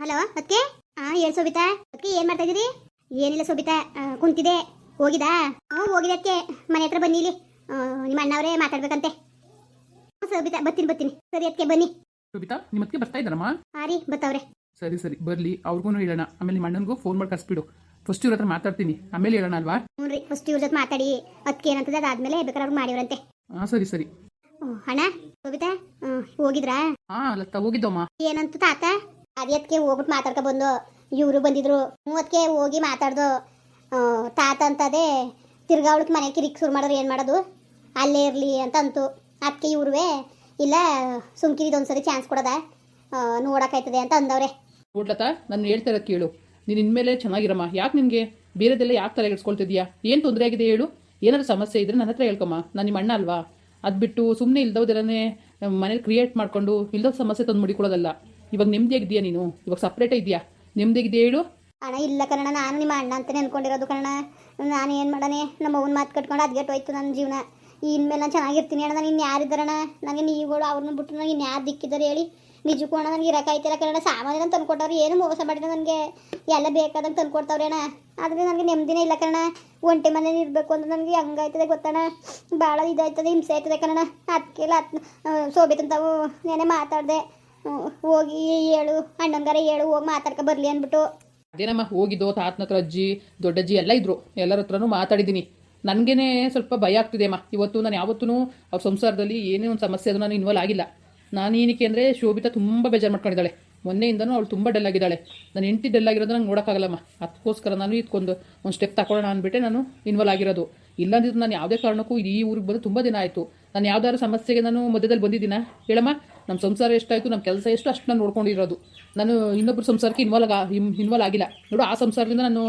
Hello ಅದಕ್ಕೆ ಹಾ ಏನ್ ಸೋಬಿತಾ. ಅದಕ್ಕೆ ಏನ್ ಮಾಡ್ತಾ ಇದೀರಿ ಏನಿಲ್ಲ ಸೋಬಿತಾ ಕುಂತಿದೆ ಹೋಗಿದಾ? ಹ್ಞೂ ಹೋಗಿದೆ ಅದಕ್ಕೆ ಮನೆ ಹತ್ರ ಬನ್ನಿ ಇಲ್ಲಿ. ನಿಮ್ಮ ಅಣ್ಣವರೇ ಮಾತಾಡ್ಬೇಕಂತೆ. ಸೋಬಿತಾ ಬರ್ತೀನಿ ಬರ್ತೀನಿ. ಸರಿ ಅದಕ್ಕೆ ಬನ್ನಿ. ಸೋಬಿತಾ ನಿಮ್ಮ ಅದಕ್ಕೆ ಬರ್ತಾ ಇದ್ದಾರಮ್ಮ? ಹಾ ರೀ ಬತ್ತವ್ರೆ. ಸರಿ ಸರಿ ಬರಲಿ. ಅವ್ರಿಗೂ ಹೇಳೋಣ. ಆಮೇಲೆ ನಿಮ್ಮ ಅಣ್ಣನಿಗೂ ಫೋನ್ ಮಾಡಿ ಕರ್ಸ್ಬಿಡು. ಫಸ್ಟ್ ಇವ್ರ ಹತ್ರ ಮಾತಾಡ್ತೀನಿ. ಆಮೇಲೆ ಹೇಳೋಣ ಅಲ್ವಾ? ಹ್ಞೂ ರೀ ಫಸ್ಟ್ ಇವ್ರ ಜೊತೆ ಮಾತಾಡಿ. ಅದಕ್ಕೆ ಏನಂತದ ಅದಾದ್ಮೇಲೆ ಬೇಕಾದ್ರೆ ಅವ್ರು ಮಾಡಿವ್ರಂತೆ. ಹಾ ಸರಿ ಸರಿ. ಹಣ ಸೋಬಿತಾ ಹೋಗಿದ್ರಾ? ಹಾ ಲತಾ ಹೋಗಿದ್ದಮ್ಮ. ಏನಂತ ತಾತ? ಅದಕ್ಕೆ ಹೋಗ್ಬಿಟ್ಟು ಮಾತಾಡ್ಕೊ ಬಂದು, ಇವರು ಬಂದಿದ್ರು. ಮೂವತ್ಕೆ ಹೋಗಿ ಮಾತಾಡ್ದು. ತಾತ ಅಂತದೇ ತಿರ್ಗಾ ಅವಳಕ್ಕೆ ಮನೆ ಕಿರಿಕ್ ಶುರು ಮಾಡೋರು ಏನು ಮಾಡೋದು? ಅಲ್ಲೇ ಇರಲಿ ಅಂತ ಅಂತು. ಅದಕ್ಕೆ ಇವ್ರುವೆ, ಇಲ್ಲ ಸುಮ್ಕಿರಿದ ಒಂದ್ಸರಿ ಚಾನ್ಸ್ ಕೊಡೋದ. ನೋಡೋಕ್ಕಾಯ್ತದೆ ಅಂತ ಅಂದವ್ರೆ. ನೋಡ್ಲತಾ ನಾನು ಹೇಳ್ತಾ ಇರೋದು ಕೇಳು. ನೀನು ಇನ್ಮೇಲೆ ಚೆನ್ನಾಗಿರಮ್ಮ. ಯಾಕೆ ನಿನಗೆ? ಬೇರೆದೆಲ್ಲ ಯಾಕೆ ತಲೆ ಇಡ್ಸ್ಕೊಳ್ತಿದ್ಯಾ ಏನು ತೊಂದರೆ ಆಗಿದೆ ಹೇಳು? ಏನಾದ್ರು ಸಮಸ್ಯೆ ಇದ್ರೆ ನನ್ನ ಹತ್ರ ಹೇಳ್ಕೊಮ್ಮ. ನಾನು ನಿಮ್ಮ ಅಣ್ಣ ಅಲ್ವಾ? ಅದು ಬಿಟ್ಟು ಸುಮ್ಮನೆ ಇಲ್ದವ್ದೆಲ್ಲನೇ ಮನೇಲಿ ಕ್ರಿಯೇಟ್ ಮಾಡಿಕೊಂಡು ಇಲ್ದವ್ ಸಮಸ್ಯೆ ತಂದು ಮುಡಿಕೊಡೋದಲ್ಲ ಇವಾಗ ನೆಮ್ಮದಿಯಾಗಿದೆಯಾ ನೀನು? ಇವಾಗ ಸಪ್ರೇಟೇ ಇದೆಯಾ ಹೇಳು? ಅಣ್ಣ, ಇಲ್ಲ ಕಣ ನಾನು ನಿಮ್ಮ ಅಣ್ಣ ಅಂತಾನೆ ಅನ್ಕೊಂಡಿರೋದು ಕಣ ನಾನು ಏನು ಮಾಡನೆ ನಮ್ಮ ಅವ್ನ ಮಾತು ಕಟ್ಕೊಂಡು ಅದ್ಗೆಟ್ ಹೋಯ್ತು ನನ್ನ ಜೀವನ. ಇನ್ಮೇಲೆ ನಾನು ಚೆನ್ನಾಗಿರ್ತೀನಿ ಅಣ್ಣ, ನಾನು ಇನ್ನು ಯಾರಿದ್ದಾರಣ್ಣ ನನಗೆ ನೀವುಗಳು ಅವ್ರನ್ನ ಬಿಟ್ಟು ನನಗೆ ಇನ್ನು ಯಾರು ದಿಕ್ಕಿದ್ದಾರೆ ಹೇಳಿ. ನಿಜಕ್ಕೂ ಅಣ್ಣ, ನನಗೆ ಕಣ ಸಾಮಾನ್ಯ ತಂದ್ಕೊಟ್ಟವ್ರು, ಏನು ಮೋಸ ಮಾಡಿದ್ರೆ ನನಗೆ. ಎಲ್ಲ ಬೇಕಾದಂಗೆ ತಂದ್ಕೊಡ್ತಾವ್ರೆ ಅಣ್ಣ. ಆದರೆ ನನಗೆ ನೆಮ್ಮದಿನೇ ಇಲ್ಲ ಕಣ ಒಂಟೆ ಮನೇಲಿ ಇರಬೇಕು ಅಂದ್ರೆ ನನಗೆ ಹಂಗಾಯ್ತದೆ ಗೊತ್ತಣ್ಣ? ಭಾಳ ಇದಾಯ್ತದೆ, ಹಿಂಸೆ ಆಯ್ತದೆ ಕಣ ಅದಕ್ಕೆಲ್ಲ ಸೋಬೇತಂತಾವು ನೆನೆ ಮಾತಾಡಿದೆ. ಹೋಗಿ ಹೇಳು ಅಣ್ಣಂಗಾರ ಹೇಳು ಹೋಗಿ ಮಾತಾಡ್ಕೊ ಬರಲಿ ಅಂದ್ಬಿಟ್ಟು. ಅದೇನಮ್ಮ, ಹೋಗಿದ್ದು ತಾತನ ಹತ್ರ ಅಜ್ಜಿ, ದೊಡ್ಡಜ್ಜಿ ಎಲ್ಲ ಇದ್ರು. ಎಲ್ಲರ ಹತ್ರನು ಮಾತಾಡಿದ್ದೀನಿ. ನನಗೇನೆ ಸ್ವಲ್ಪ ಭಯ ಆಗ್ತಿದೆ ಅಮ್ಮ ಇವತ್ತು ನಾನು ಯಾವತ್ತೂ ಅವ್ರ ಸಂಸಾರದಲ್ಲಿ ಏನೇ ಒಂದು ಸಮಸ್ಯೆ ಅದು ನಾನು ಇನ್ವಾಲ್ವ್ ಆಗಿಲ್ಲ. ನಾನು ಏನಕ್ಕೆ ಅಂದರೆ ಶೋಭಿತಾ ತುಂಬ ಬೇಜಾರು ಮಾಡ್ಕೊಂಡಿದ್ದಾಳೆ. ಮೊನ್ನೆಯಿಂದನೂ ಅವಳು ತುಂಬ ಡಲ್ ಆಗಿದ್ದಾಳೆ. ನಾನು ಹೆಂಡತಿ ಡಲ್ ಆಗಿರೋದು ನಂಗೆ ನೋಡೋಕ್ಕಾಗಲ್ಲಮ್ಮ. ಅದಕ್ಕೋಸ್ಕರ ನಾನು ಇದಕ್ಕೊಂದು ಒಂದು ಸ್ಟೆಪ್ ತಗೊಳ್ಳೋಣ ಅಂದ್ಬಿಟ್ಟೆ ನಾನು ಇನ್ವಾಲ್ವ್ ಆಗಿರೋದು. ಇಲ್ಲಾಂದಿದ್ದು ನಾನು ಯಾವುದೇ ಕಾರಣಕ್ಕೂ ಈ ಊರಿಗೆ ಬಂದು ತುಂಬ ದಿನ ಆಯಿತು. ನಾನು ಯಾವ್ದಾದ್ರು ಸಮಸ್ಯೆಗೆ ನಾನು ಮಧ್ಯದಲ್ಲಿ ಬಂದಿದ್ದೀನಾ? ಹೇಳಮ್ಮ. ನಮ್ಮ ಸಂಸಾರ ಎಷ್ಟಾಯಿತು ನಮ್ಮ ಕೆಲಸ ಎಷ್ಟು ಅಷ್ಟು ನಾನು ನೋಡ್ಕೊಂಡಿರೋದು. ನಾನು ಇನ್ನೊಬ್ಬರು ಸಂಸಾರಕ್ಕೆ ಇನ್ವಾಲ್ವ್ ಆಗ ಇನ್ವಾಲ್ವ್ ಆಗಿಲ್ಲ. ನೋಡು, ಆ ಸಂಸಾರದಿಂದ ನಾನು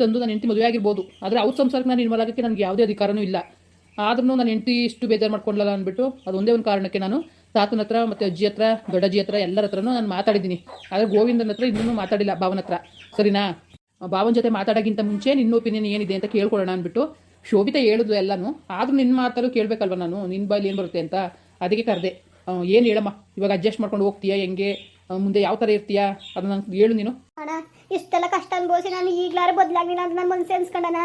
ತಂದು ನನ್ನ ಹೆಂಡತಿ ಮದುವೆ ಆಗಿರ್ಬೋದು. ಆದರೆ ಅವ್ರ ಸಂಸಾರಕ್ಕೆ ನಾನು ಇನ್ವಾಲ್ವ್ ಆಗೋಕ್ಕೆ ನನಗೆ ಯಾವುದೇ ಅಧಿಕಾರನೂ ಇಲ್ಲ. ಆದ್ರೂ ನನ್ನ ಹೆಂಡತಿ ಇಷ್ಟು ಬೇಜಾರು ಮಾಡ್ಕೊಳ್ಳಲ್ಲ ಅಂದ್ಬಿಟ್ಟು ಅದು ಒಂದೇ ಒಂದು ಕಾರಣಕ್ಕೆ ನಾನು ತಾತನ ಹತ್ರ ಮತ್ತು ಅಜ್ಜಿ ಹತ್ರ, ದೊಡ್ಡಜ್ಜಿ ಹತ್ರ ಎಲ್ಲರ ಹತ್ರನೂ ನಾನು ಮಾತಾಡಿದ್ದೀನಿ. ಆದರೆ ಗೋವಿಂದನ ಹತ್ರ ಇನ್ನೂ ಮಾತಾಡಿಲ್ಲ ಭಾವನ ಹತ್ರ. ಸರಿನಾ? ಭಾವನ ಜೊತೆ ಮಾತಾಡೋಕ್ಕಿಂತ ಮುಂಚೆ ನಿನ್ನ ಒಪಿನಿಯನ್ ಏನಿದೆ ಅಂತ ಕೇಳ್ಕೊಳ್ಳೋಣ ಅಂದ್ಬಿಟ್ಟು ಶೋಭಿತಾ ಹೇಳಿದ್ಲು ಎಲ್ಲನೂ. ಆದರೂ ನಿನ್ನ ಮಾತಲ್ಲೂ ಕೇಳಬೇಕಲ್ವ ನಾನು? ನಿನ್ನ ಬಾಯಲ್ಲಿ ಏನು ಬರುತ್ತೆ ಅಂತ? ಅದಕ್ಕೆ ಕರೆದೆ. ಏನು ಹೇಳಮ್ಮ? ಇವಾಗ ಅಡ್ಜಸ್ಟ್ ಮಾಡ್ಕೊಂಡು ಹೋಗ್ತೀಯಾ? ಹೆಂಗೆ? ಮುಂದೆ ಯಾವ ತರ ಇರ್ತೀಯಾ? ಅದನ್ನ ಹೇಳು ನೀನು. ಅಣ್ಣ ಇಷ್ಟೆಲ್ಲ ಕಷ್ಟ ಅನ್ಭವಿಸಿ ನಾನು ಈಗ್ಲಾರು ಬದಲಾಗಿಲ್ಲ ಅಂತ ನನ್ನ ಮನಸ್ಸು ಅನ್ಸ್ಕೊಂಡಣ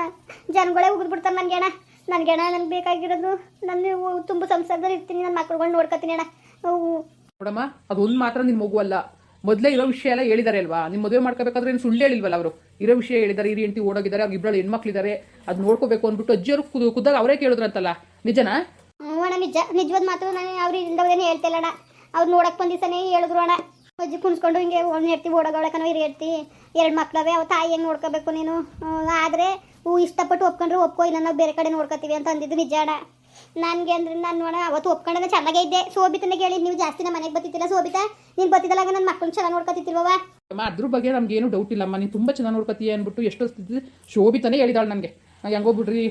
ಜನಗಳೇ ಉಗಿದ್ ಬಿಡ್ತಾರೆ ನನಗೆ ಅಣ್ಣ. ನನಗೆ ಅಣ್ಣ ನನಗೆ ಬೇಕಾಗಿರೋದು ನಾನು ತುಂಬ ಸಂಸಾರದಲ್ಲಿ ಇರ್ತೀನಿ ನನ್ನ ಮಕ್ಳುಗಳು ನೋಡ್ಕೊತೀನಿ ಅಣ್ಣ. ನೋಡಮ್ಮ ಅದೊಂದು ಮಾತ್ರ ನಿನ್ನ ಮಗು ಅಲ್ಲ. ಮೊದಲೇ ಇರೋ ವಿಷಯ ಎಲ್ಲ ಹೇಳಿದಾರೆ ಅಲ್ವಾ? ನಿಮ್ಮ ಮದುವೆ ಮಾಡ್ಕೋಬೇಕಾದ್ರೆ ಏನು ಸುಳ್ಳು ಹೇಳಿಲ್ವಲ್ಲ ಅವರು? ಇರೋ ವಿಷಯ ಹೇಳಿದ್ದಾರೆ ಹಿರಿ ಹೆಂಡತಿ ಓಡೋಗಿದ್ದಾರೆ ಅವ್ರು ಇಬ್ಬರಲ್ಲಿ ಹೆಣ್ಮಕ್ಳಿದ್ದಾರೆ ಅದು ನೋಡ್ಕೋಬೇಕು ಅಂದ್ಬಿಟ್ಟು ಅಜ್ಜಿಯವರು ಕುದ್ದಾಗ ಅವರೇ ಕೇಳಿದ್ರಂತಲ್ಲ? ನಿಜನಾ? ಅಣ್ಣ, ನಿಜ, ನಿಜವಾದ ಮಾತು ನಾನು ಅವ್ರು ಹೇಳ್ತಿಲ್ಲ ಅಣ್ಣ. ಅವ್ರು ನೋಡಕ್ ಬಂದಿಸನೇ ಹೇಳಿದ್ರು ಅಣ್ಣ. ಅಜ್ಜಿ ಕುಣಿಸ್ಕೊಂಡು ಹಿಂಗೆ ಒಂದು ಹೆಡ್ತಿ ನಾವು ಇರು ಹೆಡ್ತಿ. ಎರಡು ಮಕ್ಳವೆ ಅವ ತಾಯಿ ಹೆಂಗೆ ನೋಡ್ಕೋಬೇಕು ನೀನು? ಆದರೆ ಇಷ್ಟಪಟ್ಟು ಒಪ್ಕೊಂಡ್ರೆ ಒಪ್ಕೋ ಇಲ್ಲ ನಾವು ಬೇರೆ ಕಡೆ ನೋಡ್ಕೋತೀವಿ ಅಂತ ಅಂದಿದ್ದು ನಿಜ ಅಣ್ಣ. ನನಗೆ ಅಂದ್ರೆ ನಾನು ನೋಡ ಅವತ್ತು ಒಪ್ಕೊಂಡೆ ಚೆನ್ನಾಗೇ ಇದ್ದೆ. ಸೋಬಿತನಿಗೆ ಹೇಳಿ, ನೀವು ಜಾಸ್ತಿ ನಮ್ಮ ಮನೆಗೆ ಬತ್ತಿತ್ತಿಲ್ಲ ಸೋಬಿತಾ ನೀನು ಬತ್ತಿದಾಗ ನನ್ನ ಮಕ್ಕಳು ಚೆನ್ನಾಗಿ ನೋಡ್ಕೊತಿತ್ತಿಲ್ವವ ಅಮ್ಮ, ಅದ್ರ ಬಗ್ಗೆ ನಮ್ಗೆ ಏನು ಡೌಟ್ ಇಲ್ಲಮ್ಮ ನೀನು ತುಂಬ ಚೆನ್ನಾಗಿ ನೋಡ್ಕೊತೀಯ ಅಂದ್ಬಿಟ್ಟು ಎಷ್ಟು ಹೇಳಿದಾಳು ಹೇಳಿದಾಳೆ ನನಗೆ. ಹೆಂಗೋ ಬಿಡ್ರಿ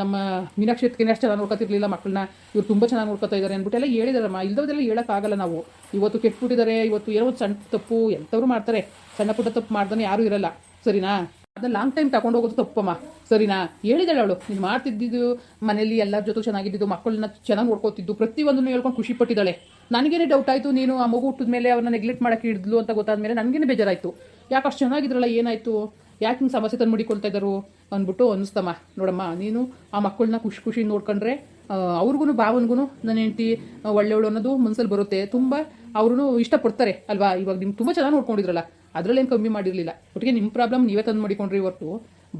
ನಮ್ಮ ಮೀನಾಕ್ಷಿ ಅತ್ತಿಗೆನೇ ಅಷ್ಟು ಚೆನ್ನಾಗಿ ನೋಡ್ಕೊತಿರ್ಲಿಲ್ಲ ಮಕ್ಕಳನ್ನ ಇವ್ರು ತುಂಬ ಚೆನ್ನಾಗಿ ನೋಡ್ಕೊತಾ ಇದ್ದಾರೆ ಅಂದ್ಬಿಟ್ಟು ಎಲ್ಲ ಹೇಳಿದಾರಮ್ಮ. ಇಲ್ದವ್ದೆಲ್ಲ ಹೇಳೋಕ್ಕಾಗಲ್ಲ ನಾವು. ಇವತ್ತು ಕೆಟ್ಬಿಟ್ಟಿದ್ದಾರೆ ಇವತ್ತು ಏನೋ ಒಂದು ಸಣ್ಣ ತಪ್ಪು, ಎಂಥವ್ರು ಮಾಡ್ತಾರೆ. ಸಣ್ಣ ಪುಟ್ಟ ತಪ್ಪು ಮಾಡ್ದಾನೆ ಯಾರೂ ಇರಲ್ಲ. ಸರಿನಾ? ಅದನ್ನ ಲಾಂಗ್ ಟೈಮ್ ತಗೊಂಡು ಹೋಗೋದು ತಪ್ಪಮ್ಮ. ಸರಿನಾ? ಹೇಳಿದಾಳೆ ಅವಳು. ನೀನು ಮಾಡ್ತಿದ್ದಿದ್ದು ಮನೇಲಿ ಎಲ್ಲರ ಜೊತೆ ಚೆನ್ನಾಗಿದ್ದು ಮಕ್ಕಳನ್ನ ಚೆನ್ನಾಗಿ ನೋಡ್ಕೋತಿದ್ದು, ಪ್ರತಿಯೊಂದನ್ನು ಹೇಳ್ಕೊಂಡು ಖುಷಿ ಪಟ್ಟಿದ್ದಾಳೆ. ನನಗೇನೆ ಡೌಟ್ ಆಯಿತು, ನೀನು ಆ ಮಗು ಹುಟ್ಟಿದ ಮೇಲೆ ಅವನ್ನ ನೆಗ್ಲೆಕ್ಟ್ ಮಾಡಕ್ಕೆ ಹಿಡಿದ್ಲು ಅಂತ ಗೊತ್ತಾದ ಮೇಲೆ ನನಗೇನೆ ಬೇಜಾರಾಯಿತು. ಯಾಕೆ ಅಷ್ಟು ಚೆನ್ನಾಗಿದ್ರಲ್ಲ, ಏನಾಯಿತು? ಯಾಕೆ ಹಿಂಗೆ ಸಮಸ್ಯೆ ತಂದು ಮುಡಿಕೊಳ್ತಾ ಇದ್ದರು ಅಂದ್ಬಿಟ್ಟು ಅನಿಸ್ತಮ್ಮ ನೋಡಮ್ಮ ನೀನು ಆ ಮಕ್ಕಳನ್ನ ಖುಷಿ ಖುಷಿ ನೋಡ್ಕೊಂಡ್ರೆ ಅವ್ರಿಗೂ ಭಾವನ್ಗೂ ನನ್ನ ಹೆಂಡತಿ ಒಳ್ಳೆಯವಳು ಅನ್ನೋದು ಮನಸ್ಸಲ್ಲಿ ಬರುತ್ತೆ. ತುಂಬ ಅವ್ರೂ ಇಷ್ಟಪಡ್ತಾರೆ ಅಲ್ವಾ? ಇವಾಗ ನಿಮ್ಗೆ ತುಂಬ ಚೆನ್ನಾಗಿ ನೋಡ್ಕೊಂಡಿದ್ರಲ್ಲ ಅದರಲ್ಲೇನು ಕಮ್ಮಿ ಮಾಡಿರಲಿಲ್ಲ. ಒಟ್ಟಿಗೆ ನಿಮ್ಮ ಪ್ರಾಬ್ಲಮ್ ನೀವೇ ತಂದು ಮಾಡಿಕೊಂಡ್ರಿ ಹೊರತು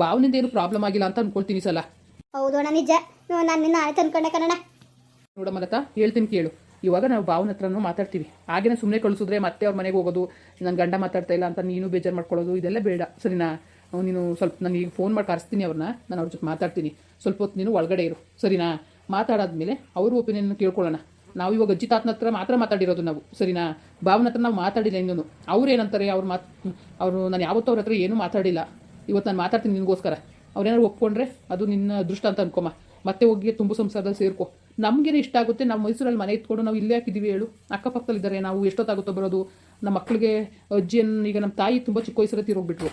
ಭಾವನಿಂದ ಏನು ಪ್ರಾಬ್ಲಮ್ ಆಗಿಲ್ಲ ಅಂತ ಅನ್ಕೊಳ್ತೀನಿ ಸಲ. ಹೌದು ನಿಜ. ನಾನು ನಿನ್ನ ಆಯ್ತು ಅನ್ಕೊಂಡೆ ಕಣಣ್ಣ. ನೋಡಮ್ಮ ಲತಾ ಹೇಳ್ತೀನಿ ಕೇಳು. ಇವಾಗ ನಾವು ಭಾವನ ಹತ್ರನೂ ಮಾತಾಡ್ತೀವಿ. ಹಾಗೇನೆ ಸುಮ್ಮನೆ ಕಳಿಸಿದ್ರೆ ಮತ್ತೆ ಅವ್ರ ಮನೆಗೆ ಹೋಗೋದು ನನ್ನ ಗಂಡ ಮಾತಾಡ್ತಾ ಇಲ್ಲ ಅಂತ ನೀನು ಬೇಜಾರು ಮಾಡ್ಕೊಳ್ಳೋದು, ಇದೆಲ್ಲ ಬೇಡ. ಸರಿನಾ? ನೀನು ಸ್ವಲ್ಪ ನಾನು ಈಗ ಫೋನ್ ಮಾಡಿ ಕರೆಸ್ತೀನಿ ಅವ್ರನ್ನ ನಾನು ಅವ್ರ ಜೊತೆ ಮಾತಾಡ್ತೀನಿ. ಸ್ವಲ್ಪ ಹೊತ್ತು ನೀನು ಒಳಗಡೆ ಇರು. ಸರಿನಾ? ಮಾತಾಡಾದ್ಮೇಲೆ ಅವ್ರ ಒಪಿನಿಯನ್ ಕೇಳ್ಕೊಳ್ಳೋಣ. ನಾವು ಇವಾಗ ಅಜ್ಜಿ ತಾತನ ಹತ್ರ ಮಾತ್ರ ಮಾತಾಡಿರೋದು ನಾವು. ಸರಿನಾ? ಭಾವನ ಹತ್ರ ನಾವು ಮಾತಾಡಿಲ್ಲ ಇನ್ನೂ ಅವ್ರು ಏನಂತಾರೆ? ಅವ್ರು ಮಾತು, ಅವರು ನಾನು ಯಾವತ್ತೂ ಅವ್ರ ಹತ್ರ ಏನೂ ಮಾತಾಡಿಲ್ಲ. ಇವತ್ತು ನಾನು ಮಾತಾಡ್ತೀನಿ ನಿನಗೋಸ್ಕರ. ಅವ್ರೇನಾದ್ರು ಒಪ್ಕೊಂಡ್ರೆ ಅದು ನಿನ್ನ ಅದೃಷ್ಟ ಅಂತ ಅನ್ಕೊಮ್ಮ. ಮತ್ತೆ ಹೋಗಿ ತುಂಬು ಸಂಸಾರದಲ್ಲಿ ಸೇರ್ಕೊ. ನಮಗೇನೆ ಇಷ್ಟ ಆಗುತ್ತೆ, ನಾವು ಮೈಸೂರಲ್ಲಿ ಮನೆ ಇಟ್ಕೊಂಡು ನಾವು ಇಲ್ಲೇ ಹಾಕಿದ್ದೀವಿ ಹೇಳು. ಅಕ್ಕಪಕ್ಕದಲ್ಲಿದ್ದಾರೆ ನಾವು, ಎಷ್ಟೊತ್ತಾಗುತ್ತೋ ಬರೋದು. ನಮ್ಮ ಮಕ್ಕಳಿಗೆ ಅಜ್ಜಿಯನ್ನು ಈಗ ನಮ್ಮ ತಾಯಿ ತುಂಬ ಚಿಕ್ಕ ವಯಸ್ಸಲ್ಲಿ ತೀರೋಗ್ಬಿಟ್ರು.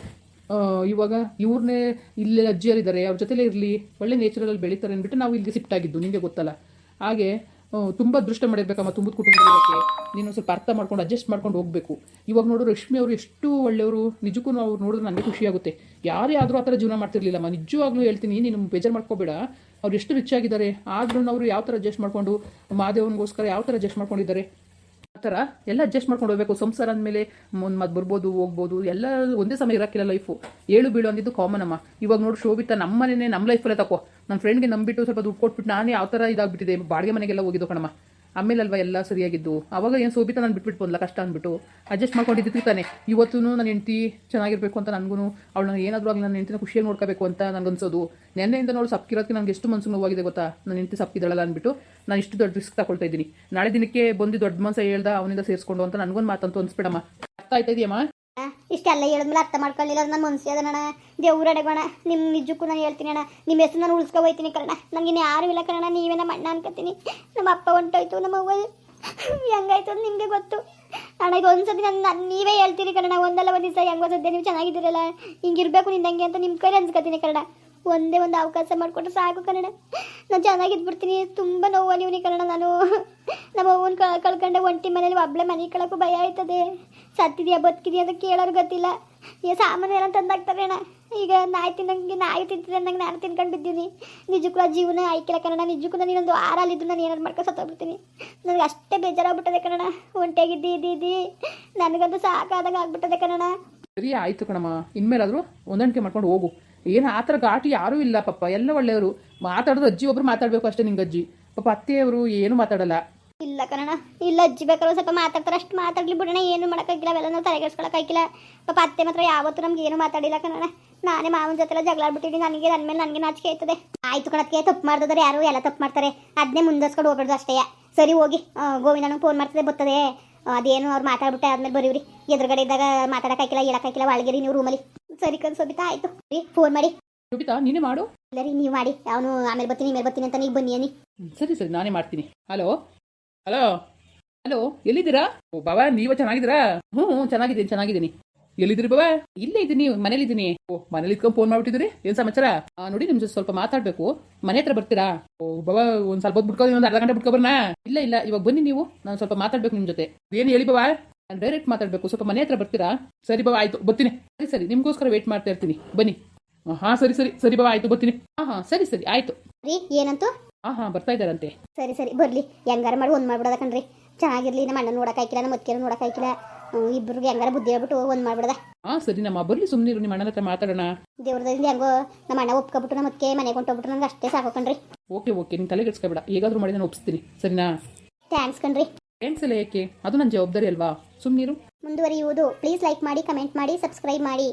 ಇವಾಗ ಇವ್ರನ್ನೇ ಇಲ್ಲೇ ಅಜ್ಜಿಯರಿದ್ದಾರೆ, ಅವ್ರ ಜೊತೆಲೇ ಇರಲಿ, ಒಳ್ಳೆ ನೇಚರಲ್ಲಿ ಬೆಳೀತಾರೆ ಅಂದ್ಬಿಟ್ಟು ನಾವು ಇಲ್ಲಿಗೆ ಶಿಫ್ಟ್ ಆಗಿದ್ದು, ನಿಮಗೆ ಗೊತ್ತಲ್ಲ. ಹಾಗೆ ತುಂಬ ದೃಷ್ಟ ಮಾಡಿರ್ಬೇಕಮ್ಮ ತುಂಬದ ಕುಟುಂಬ ಇರೋಕ್ಕೆ ನೀನು ಸ್ವಲ್ಪ ಅರ್ಥ ಮಾಡ್ಕೊಂಡು ಅಡ್ಜಸ್ಟ್ ಮಾಡ್ಕೊಂಡು ಹೋಗಬೇಕು. ಇವಾಗ ನೋಡು ರಶ್ಮಿ ಅವರು ಎಷ್ಟು ಒಳ್ಳೆಯವರು, ನಿಜಕ್ಕೂ ಅವ್ರು ನೋಡಿದ್ರೆ ನನಗೆ ಖುಷಿಯಾಗುತ್ತೆ ಯಾರೇ ಆದರೂ ಆ ಥರ ಜೀವನ ಮಾಡ್ತಿರ್ಲಿಲ್ಲಮ್ಮ. ನಿಜವಾಗ್ಲೂ ಹೇಳ್ತೀನಿ, ನೀನು ಬೇಜಾರು ಮಾಡ್ಕೋಬೇಡ. ಅವ್ರು ಎಷ್ಟು ರಿಚ್ ಆಗಿದ್ದಾರೆ ಆದ್ರೂ ಅವರು ಯಾವ ಥರ ಅಡ್ಜಸ್ಟ್ ಮಾಡ್ಕೊಂಡು, ಮಾದೇವನಿಗೋಸ್ಕರ ಯಾವ ಥರ ಅಡ್ಜಸ್ಟ್ ಮಾಡ್ಕೊಂಡಿದ್ದಾರೆ? ಥರ ಎಲ್ಲ ಅಡ್ಜಸ್ಟ್ ಮಾಡ್ಕೊಂಡು ಹೋಗ್ಬೇಕು. ಸಂಸಾರ ಅಂದಮೇಲೆ ಒಂದು ಮತ್ತೆ ಬರ್ಬೋದು, ಹೋಗ್ಬೋದು. ಎಲ್ಲ ಒಂದೇ ಸಮಯ ಇರೋಕ್ಕಿಲ್ಲ ಲೈಫು ಏಳು ಬೀಳು ಅಂದಿದ್ದು ಕಾಮನ್ ಅಮ್ಮ. ಇವಾಗ ನೋಡಿ ಶೋಭಿತ ನಮ್ಮ ಮನೆಯೇ ನಮ್ಮ ಲೈಫಲ್ಲೇ ತಕೋ. ನನ್ನ ಫ್ರೆಂಡ್ಗೆ ನಂಬಿಟ್ಟು ಸ್ವಲ್ಪ ದುಡ್ಡು ಕೊಟ್ಬಿಟ್ಟು ನಾನೇ ಯಾವ ಥರ ಇದಾಗ್ಬಿಟ್ಟಿದೆ. ಬಾಡಿಗೆ ಮನೆಗೆಲ್ಲ ಹೋಗಿದ್ದು ಕಣಮ್ಮ. ಆಮೇಲೆ ಅಲ್ವಾ ಎಲ್ಲ ಸರಿಯಾಗಿದ್ದು. ಅವಾಗ ಏನು ಸೋಬಿತ ನಾನು ಬಿಟ್ಬಿಟ್ಟು ಬಂದಲ್ಲ ಕಷ್ಟ ಅಂದ್ಬಿಟ್ಟು ಅಡ್ಜಸ್ಟ್ ಮಾಡ್ಕೊಂಡಿದ್ದು ತಾನೆ. ಇವತ್ತು ನನ್ನ ಹೆಂಡತಿ ಚೆನ್ನಾಗಿರಬೇಕು ಅಂತ ನನಗೂ ಅವಳನ್ನ ಏನಾದರೂ ಆಗಲಿ ನನ್ನ ಹೆಂಡತಿನ ಖುಷಿಯಾಗಿ ನೋಡ್ಕೋಬೇಕು ಅಂತ ನನಗನ್ಸೋದು. ನೆನ್ನೆಯಿಂದ ನೋಡಿ ಸಪ್ಕಿರೋದಕ್ಕೆ ನನಗೆ ಎಷ್ಟು ಮನಸ್ಸು ನೋವಾಗಿದೆ ಗೊತ್ತಾ? ನನ್ನ ಹೆಂಡತಿ ಸಪ್ಕಿದಳಲ್ಲ ಅಂದ್ಬಿಟ್ಟು ನಾನು ಇಷ್ಟು ದೊಡ್ಡ ರಿಸ್ಕ್ ತಗೊಳ್ತಾ ಇದ್ದೀನಿ. ನಾಳೆ ದಿನಕ್ಕೆ ಬಂದು ದೊಡ್ಡ ಮನಸ್ಸ ಹೇಳ್ದ ಅವನಿಂದ ಸೇರಿಸ್ಕೊಂಡು ಅಂತ ನನಗೊಂದು ಮಾತಂತೂ ಅನ್ಸ್ಬಿಡಮ್ಮ. ಅರ್ಥ ಆಯ್ತಾ ಇದೆಯಮ್ಮ? ಇಷ್ಟೆಲ್ಲ ಹೇಳಿದ್ಮೇಲೆ ಅರ್ಥ ಮಾಡ್ಕೊಳ್ಳಿಲ್ಲ ನನ್ನ ಮನ್ಸಿ ಅದಣ್ಣ ದೇವ್ರ ಅಡಗೋಣ ನಿಮ್ಮ ನಿಜಕ್ಕೂ ನಾನು ಹೇಳ್ತೀನಿ ಅಣ್ಣ. ನಿಮ್ಮ ಹೆಸರು ನಾನು ಉಳಿಸ್ಕೊ ಹೋಯ್ತೀನಿ ನನಗೆ ಇನ್ನು ಯಾರು ಇಲ್ಲ ಕಣ ನೀವೇ ನಮ್ಮ ಅಣ್ಣ ಅನ್ಕೋತೀನಿ. ನಮ್ಮ ಅಪ್ಪ ಹೊಂಟೋಯ್ತು, ನಮ್ಮ ಅವ್ವ ಹೆಂಗಾಯ್ತು ಅಂತ ನಿಮಗೆ ಗೊತ್ತು. ಅಣ್ಣ, ಈಗ ಒಂದ್ಸತಿ ನನ್ನ ನೀವೇ ಹೇಳ್ತೀರಿ ಕಣ ಒಂದಲ್ಲ ಒಂದು ದಿವಸ ಹೆಂಗೋ ಸದ್ಯ ನೀವು ಚೆನ್ನಾಗಿದ್ದೀರಲ್ಲ. ಹಿಂಗಿರ್ಬೇಕು ನಿಂದಂಗೆ ಅಂತ ನಿಮ್ಮ ಕೈ ಅನ್ಸ್ಕೊತೀನಿ ಕನ್ನಡ ಒಂದೇ ಒಂದು ಅವಕಾಶ ಮಾಡಿಕೊಟ್ರೆ ಸಾಕು ಕನ್ನಡ ನಾನು ಚೆನ್ನಾಗಿದ್ಬಿಡ್ತೀನಿ, ತುಂಬ ನೋವು ನೀವು ಕನ್ನಡ ನಾನು. ನಮ್ಮ ಅವ್ವನ ಕಳ್ ಕಳ್ಕೊಂಡೆ ಒಂಟಿ ಮನೇಲಿ ಒಬ್ಳೆ ಮನೆ ಕಳಕ್ಕೂ ಭಯ ಆಯ್ತದೆ. ಸತ್ತಿದ್ಯಾ, ಬದುಕಿದ್ಯಾ ಅಂತ ಕೇಳೋರು ಗೊತ್ತಿಲ್ಲ. ಏ ಸಾಮಾನ್ಯ ಎಲ್ಲ ತಂದಾಗ್ತಾರೆ ಅಣ್ಣ. ಈಗ ನಾಯಿ ತಿನ್ನಂಗೆ ನಾಯಿ ತಿಂತಿದೆ ಅಂದಂಗೆ ನಾನು ತಿನ್ಕೊಂಡು ಬಿದ್ದೀನಿ. ನಿಜಕ್ಕೂ ಆ ಜೀವನ ಆಯ್ಕೆಲ್ಲ ಕನ್ನಡ ನಿಜಕ್ಕೂ ನಾನು ಇನ್ನೊಂದು ಆರಲ್ಲಿದ್ದು ನಾನು ಏನಾರು ಮಾಡ್ಕೊಂಡು ಸತ್ತೋಗ್ಬಿಡ್ತೀನಿ. ನನಗೆ ಅಷ್ಟೇ ಬೇಜಾರಾಗ್ಬಿಟ್ಟದೆ ಕನ್ನಡ ಒಂಟಿಯಾಗಿದ್ದಿ ಇದ್ದೀ ನನಗಂತೂ ಸಾಕಾದಾಗ ಆಗ್ಬಿಟ್ಟದೆ ಕನ್ನಡ ಸರಿ ಆಯಿತು ಕಣಮ್ಮ. ಇನ್ಮೇಲಾದರೂ ಹೊಂದಾಣಿಕೆ ಮಾಡ್ಕೊಂಡು ಹೋಗು. ಏನು, ಆ ಥರ ಘಾಟಿ ಯಾರೂ ಇಲ್ಲ ಪಪ್ಪ ಎಲ್ಲ ಒಳ್ಳೆಯವರು. ಮಾತಾಡೋದು ಅಜ್ಜಿ ಒಬ್ರು ಮಾತಾಡಬೇಕು ಅಷ್ಟೇ ನಿಂಗೆ ಅಜ್ಜಿ ಪಾಪ, ಅತ್ತೆಯವರು ಏನೂ ಮಾತಾಡಲ್ಲ. ಇಲ್ಲ ಕಣ ಇಲ್ಲ ಅಜ್ಜಿ ಬೇಕಾದ್ರೆ ಸ್ವಲ್ಪ ಮಾತಾಡ್ತಾರೆ. ಅಷ್ಟು ಮಾತಾಡ್ಲಿ ಬಿಡೋಣ ಏನು ಮಾಡೋಕ್ಕಾಗಿಲ್ಲ ಅವೆಲ್ಲ ನಾವು ತಲೆಗೆಡ್ಸ್ಕೊಳಕ್ಕಾಗಿಲ್ಲ ಪಾಪ ಅತ್ತೆ ಮಾತ್ರ ಯಾವತ್ತೂ ನಮ್ಗೆ ಏನು ಮಾತಾಡಿಲ್ಲ ಕಣ ನಾನೇ ಮಾವನ ಜೊತೆ ಎಲ್ಲ ಜಗಳ ಆಡ್ಬಿಟ್ಟಿದ್ದೀನಿ ನನಗೆ ನನ್ನ ಮೇಲೆ ನನಗೆ ನಾಚಿಕೆ ಆಯ್ತದೆ. ಆಯ್ತು ಕಣಕ್ಕೆ ತಪ್ಪು ಮಾಡ್ತದ್ರೆ ಯಾರು? ಎಲ್ಲ ತಪ್ಪು ಮಾಡ್ತಾರೆ. ಅದನ್ನೇ ಮುಂದಸ್ಕೊಂಡು ಹೋಗ್ಬಿಡ್ದು ಅಷ್ಟೇ. ಸರಿ ಹೋಗಿ. ಗೋವಿಂದನಿಗೆ ಫೋನ್ ಮಾಡ್ತದೆ ಬರ್ತದೆ. ಅದೇನು ಅವ್ರು ಮಾತಾಡ್ಬಿಟ್ಟೆ ಆದ್ಮೇಲೆ ಬರೀವ್ರಿ. ಎದುರುಗಡೆ ಇದ್ದಾಗ ಮಾತಾಡಕ್ಕಾಗಿಲ್ಲ ಹೇಳಕ್ಕಾಗಿಲ್ಲ ಒಳಗಿರಿ ನೀವು ರೂಮಲ್ಲಿ ಸರಿ ಕನ್ ಸೋಬಿತಾ ಆಯ್ತು. ರೀ ಫೋನ್ ಮಾಡಿ. ಶೋಭಿತಾ ನೀನೇ ಮಾಡು. ಇಲ್ಲ ರೀ ನೀವು ಮಾಡಿ. ಅವನು ಆಮೇಲೆ ಬರ್ತೀನಿ ಮೇಲೆ ಬರ್ತೀನಿ ಅಂತ ನೀವು ಬನ್ನಿ ಅನಿ. ಸರಿ ಸರಿ ನಾನೇ ಮಾಡ್ತೀನಿ. Hello hello? ಹಲೋ, ಎಲ್ಲಿದ್ದೀರಾ? ಓ ಬಾಬಾ ನೀವ ಚೆನ್ನಾಗಿದ್ದೀರಾ? ಹ್ಞೂ ಚೆನ್ನಾಗಿದ್ದೀನಿ ಚೆನ್ನಾಗಿದ್ದೀನಿ. ಎಲ್ಲಿದ್ದೀರಿ ಬಾಬಾ ಇಲ್ಲೇ ಇದ್ದೀನಿ, ಮನೇಲಿದ್ದೀನಿ. ಓ, ಮನೇಲಿ ಇಟ್ಕೊಂಡು ಫೋನ್ ಮಾಡ್ಬಿಟ್ಟಿದ್ರಿ ಏನ್ ಸಮಾಚಾರ? ನೋಡಿ ನಿಮ್ ಜೊತೆ ಸ್ವಲ್ಪ ಮಾತಾಡ್ಬೇಕು. ಮನೆ ಹತ್ರ ಬರ್ತೀರಾ? ಓ ಬಾಬಾ ಒಂದ್ ಸ್ವಲ್ಪ ಹೊತ್ತು ಬಿಟ್ಕೊಂಡು ಒಂದು ಅರ್ಧ ಗಂಟೆ ಬಿಟ್ಕೊಬರ್ನಾ ಇಲ್ಲ ಇಲ್ಲ, ಇವಾಗ ಬನ್ನಿ ನೀವು. ನಾನು ಸ್ವಲ್ಪ ಮಾತಾಡ್ಬೇಕು ನಿಮ್ಮ ಜೊತೆ. ಏನು ಹೇಳಿ ಬಾಬಾ ನಾನು ಡೈರೆಕ್ಟ್ ಮಾತಾಡ್ಬೇಕು. ಸ್ವಲ್ಪ ಮನೆ ಹತ್ರ ಬರ್ತೀರಾ? ಸರಿ ಬಾಬಾ ಆಯ್ತು, ಬರ್ತೀನಿ. ಸರಿ ಸರಿ, ನಿಮ್ಗೋಸ್ಕರ ವೇಟ್ ಮಾಡ್ತಾ ಇರ್ತೀನಿ. ಬನ್ನಿ. ಹಾ, ಸರಿ ಸರಿ ಸರಿ ಬಾಬಾ ಆಯ್ತು, ಬರ್ತೀನಿ. ಹಾ ಹಾ, ಸರಿ ಸರಿ, ಆಯ್ತು. ಏನಂತೂ? ಹಾ ಹಾಂ ಬರ್ತಾ ಇದ್ದಾರಂತೆ. ಸರಿ ಸರಿ ಬರಲಿ. ಹೆಂಗಾರ ಮಾಡಿ ಒಂದು ಮಾಡ್ಬಿಡದ ಕಣ್ರಿ. ಚೆನ್ನಾಗಿರ್ಲಿ ನಮ್ಮ ಅಣ್ಣ ನೋಡಕ್ಕಾಯ್ಕಿಲ್ಲ ನಮ್ಮ ಅತ್ತಿಗೆಲ್ಲ ನೋಡಕ್ಕಾಯ್ಕಿಲ್ಲ ಇಬ್ಬರಿಗೆ ಹೆಂಗಾರ ಬುದ್ಧಿ ಹೇಳ್ಬಿಟ್ಟು ಒಂದು ಮಾಡ್ಬಿಡದ. ಹಾ ಸರಿ ನಮ್ಮ ಬರ್ಲಿ ಸುಮ್ಮನಿರು ನಿಮ್ಮ ಅಣ್ಣನ ಹತ್ರ ಮಾತಾಡೋಣ. ದೇವ್ರದಿಂದ ಹೆಂಗೋ ನಮ್ಮ ಅಣ್ಣ ಒಪ್ಕೊಬಿಟ್ಟು ನಮ್ಮ ಅತ್ತಿಗೆ ಮನೆಗೆ ಹೊಂಟೋಗ್ಬಿಟ್ಟು ನಂಗೆ ಅಷ್ಟೇ ಸಾಕು ಕಣ್ರಿ. ಓಕೆ ಓಕೆ ತಲೆಗೆ ತಲೆಗೆಡ್ಸ್ಕೊಬೇಡ ಹೇಗಾದ್ರೂ ಮಾಡಿ ನಾನು ಒಪ್ಪಿಸ್ತೀನಿ ಸರಿನಾ? ಥ್ಯಾಂಕ್ಸ್ ಕಣ್ರಿ. ಥ್ಯಾಂಕ್ಸ್ ಎಲ್ಲ ಏಕೆ ಅದು ನನ್ನ ಜವಾಬ್ದಾರಿ ಅಲ್ವಾ? ಸುಮ್ಮನಿರು ಮುಂದುವರಿಯುವುದು. ಪ್ಲೀಸ್ ಲೈಕ್ ಮಾಡಿ ಕಮೆಂಟ್ ಮಾಡಿ ಸಬ್ಸ್ಕ್ರೈಬ್ ಮಾಡಿ.